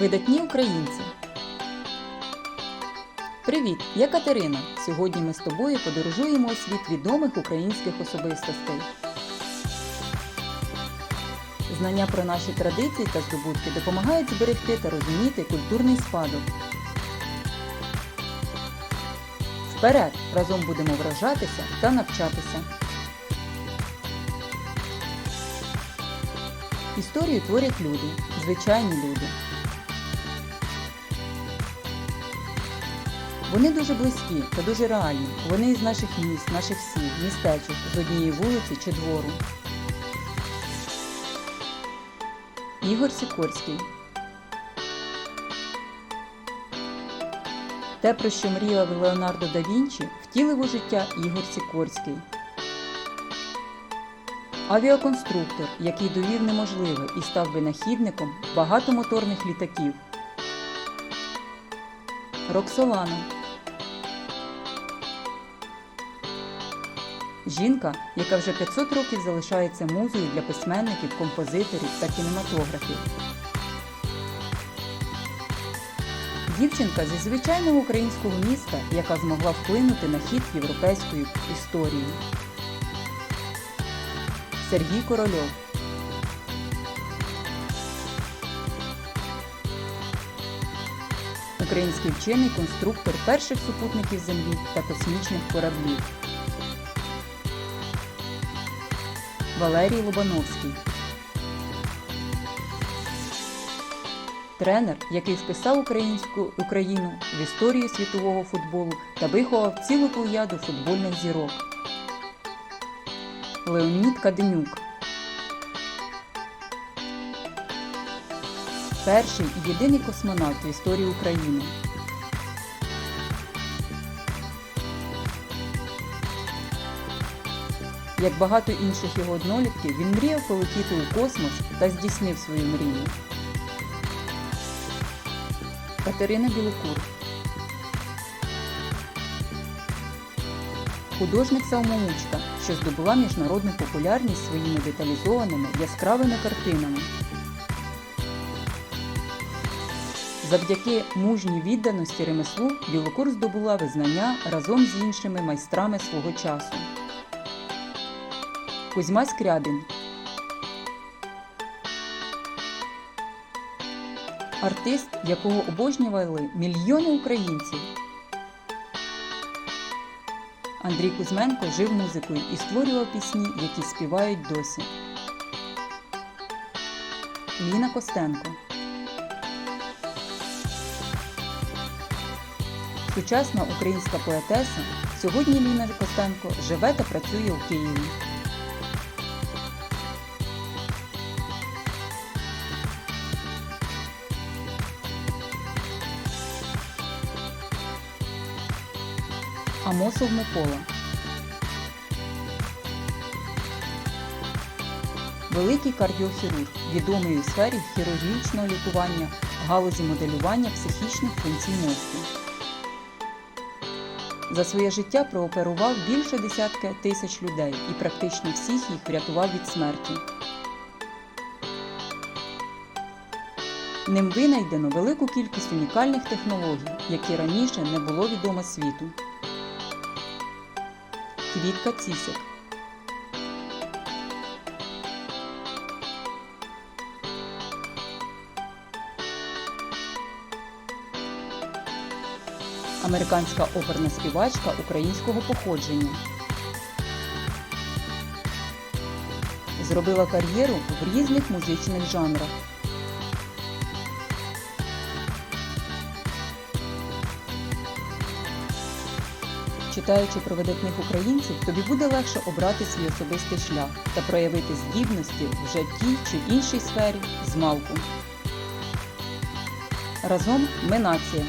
Видатні українці. Привіт! Я Катерина. Сьогодні ми з тобою подорожуємо у світ відомих українських особистостей. Знання про наші традиції та здобутки допомагають зберегти та розуміти культурний спадок. Вперед! Разом будемо вражатися та навчатися. Історію творять люди, звичайні люди. Вони дуже близькі та дуже реальні. Вони із наших міст, наших сіл, містечок, з однієї вулиці чи двору. Ігор Сікорський Те, про що мріяв Леонардо да Вінчі, втілив у життя Ігор Сікорський. Авіаконструктор, який довів неможливе і став винахідником багатомоторних літаків. Роксолана Жінка, яка вже 500 років залишається музою для письменників, композиторів та кінематографів. Дівчинка зі звичайного українського міста, яка змогла вплинути на хід європейської історії. Сергій Корольов Український вчений конструктор перших супутників Землі та космічних кораблів. Валерій Лобановський Тренер, який вписав українську Україну в історію світового футболу та виховав цілу плеяду футбольних зірок. Леонід Каденюк Перший і єдиний космонавт в історії України. Як багато інших його однолітків, він мріяв полетіти у космос та здійснив свою мрію. Катерина Білокур Художник самоучка, що здобула міжнародну популярність своїми деталізованими яскравими картинами. Завдяки мужній відданості ремеслу Білокур здобула визнання разом з іншими майстрами свого часу. Кузьма Скрябін Артист, якого обожнювали мільйони українців. Андрій Кузьменко жив музикою і створював пісні, які співають досі. Ліна Костенко Сучасна українська поетеса. Сьогодні Ліна Костенко живе та працює у Києві. Амосов Микола Великий кардіохірург, відомий у сфері хірургічного лікування, галузі моделювання психічних функцій мозку. За своє життя прооперував більше десятка тисяч людей і практично всіх їх врятував від смерті. Ним винайдено велику кількість унікальних технологій, які раніше не було відомо світу. Квітка Цісик Американська оперна співачка українського походження. Зробила кар'єру в різних музичних жанрах. Читаючи про видатних українців, тобі буде легше обрати свій особистий шлях та проявити здібності вже в тій чи іншій сфері з малку. Разом ми нація.